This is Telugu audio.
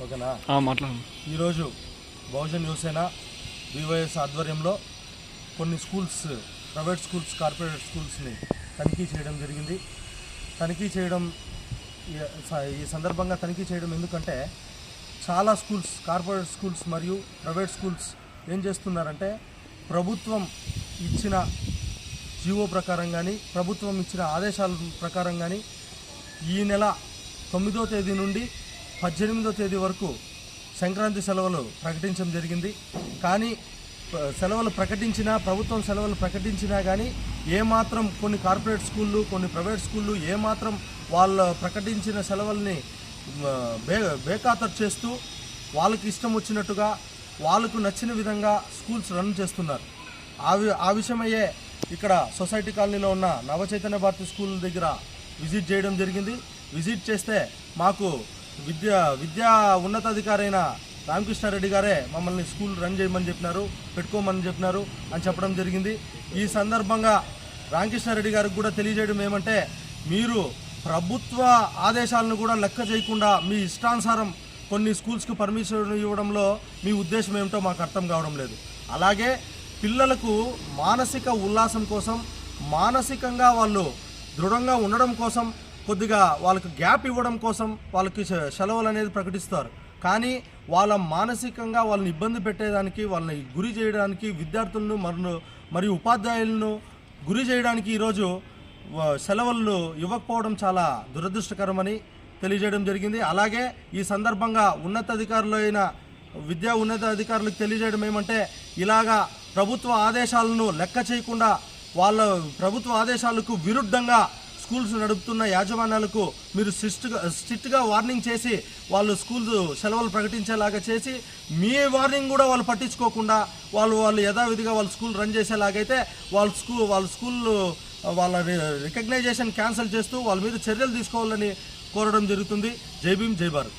ఓకేనా? మాట్లాడు. ఈరోజు బహుజన్ యువసేన బీవైఎస్ ఆధ్వర్యంలో కొన్ని స్కూల్స్ ప్రైవేట్ స్కూల్స్ కార్పొరేట్ స్కూల్స్ని తనిఖీ చేయడం జరిగింది. తనిఖీ చేయడం ఈ సందర్భంగా తనిఖీ చేయడం ఎందుకంటే చాలా స్కూల్స్ కార్పొరేట్ స్కూల్స్ మరియు ప్రైవేట్ స్కూల్స్ ఏం చేస్తున్నారంటే ప్రభుత్వం ఇచ్చిన జీవో ప్రకారం కానీ ప్రభుత్వం ఇచ్చిన ఆదేశాల ప్రకారం కానీ ఈ నెల తొమ్మిదో తేదీ నుండి పద్దెనిమిదో తేదీ వరకు సంక్రాంతి సెలవులు ప్రకటించడం జరిగింది. కానీ సెలవులు ప్రకటించినా ప్రభుత్వం సెలవులు ప్రకటించినా కానీ ఏమాత్రం కొన్ని కార్పొరేట్ స్కూళ్ళు కొన్ని ప్రైవేట్ స్కూళ్ళు ఏమాత్రం వాళ్ళు ప్రకటించిన సెలవుల్ని బే బేఖాతరు చేస్తూ వాళ్ళకి ఇష్టం వచ్చినట్టుగా వాళ్ళకు నచ్చిన విధంగా స్కూల్స్ రన్ చేస్తున్నారు. ఆ ఆ విషయమయ్యే ఇక్కడ సొసైటీ కాలనీలో ఉన్న నవచైతన్య భారతి స్కూల్ దగ్గర విజిట్ చేయడం జరిగింది. విజిట్ చేస్తే మాకు విద్య విద్యా ఉన్నతాధికారైన రామకృష్ణారెడ్డి గారే మమ్మల్ని స్కూల్ రన్ చేయమని చెప్పినారు పెట్టుకోమని చెప్పినారు అని చెప్పడం జరిగింది. ఈ సందర్భంగా రామకృష్ణారెడ్డి గారికి కూడా తెలియజేయడం ఏమంటే మీరు ప్రభుత్వ ఆదేశాలను కూడా లెక్క చేయకుండా మీ ఇష్టానుసారం కొన్ని స్కూల్స్కి పర్మిషన్ ఇవ్వడంలో మీ ఉద్దేశం ఏమిటో మాకు అర్థం కావడం లేదు. అలాగే పిల్లలకు మానసిక ఉల్లాసం కోసం మానసికంగా వాళ్ళు దృఢంగా ఉండడం కోసం కొద్దిగా వాళ్ళకు గ్యాప్ ఇవ్వడం కోసం వాళ్ళకి సెలవులు అనేది ప్రకటిస్తారు. కానీ వాళ్ళ మానసికంగా వాళ్ళని ఇబ్బంది పెట్టేదానికి వాళ్ళని గురి చేయడానికి విద్యార్థులను మరియు మరియు ఉపాధ్యాయులను గురి చేయడానికి ఈరోజు సెలవులను ఇవ్వకపోవడం చాలా దురదృష్టకరమని తెలియజేయడం జరిగింది. అలాగే ఈ సందర్భంగా ఉన్నతాధికారులు అయిన విద్యా ఉన్నతాధికారులకు తెలియజేయడం ఏమంటే ఇలాగా ప్రభుత్వ ఆదేశాలను లెక్క చేయకుండా వాళ్ళ ప్రభుత్వ ఆదేశాలకు విరుద్ధంగా స్కూల్స్ నడుపుతున్న యాజమాన్యాలకు మీరు స్ట్రిక్ట్గా స్ట్రిక్ట్గా వార్నింగ్ చేసి వాళ్ళు స్కూల్ సెలవులు ప్రకటించేలాగా చేసి మీ వార్నింగ్ కూడా వాళ్ళు పట్టించుకోకుండా వాళ్ళు వాళ్ళు యథావిధిగా వాళ్ళ స్కూల్ రన్ చేసేలాగైతే వాళ్ళ స్కూల్ వాళ్ళ స్కూల్ వాళ్ళ రికగ్నైజేషన్ క్యాన్సిల్ చేస్తూ వాళ్ళ మీద చర్యలు తీసుకోవాలని కోరడం జరుగుతుంది. జై భీమ్ జై భారత్.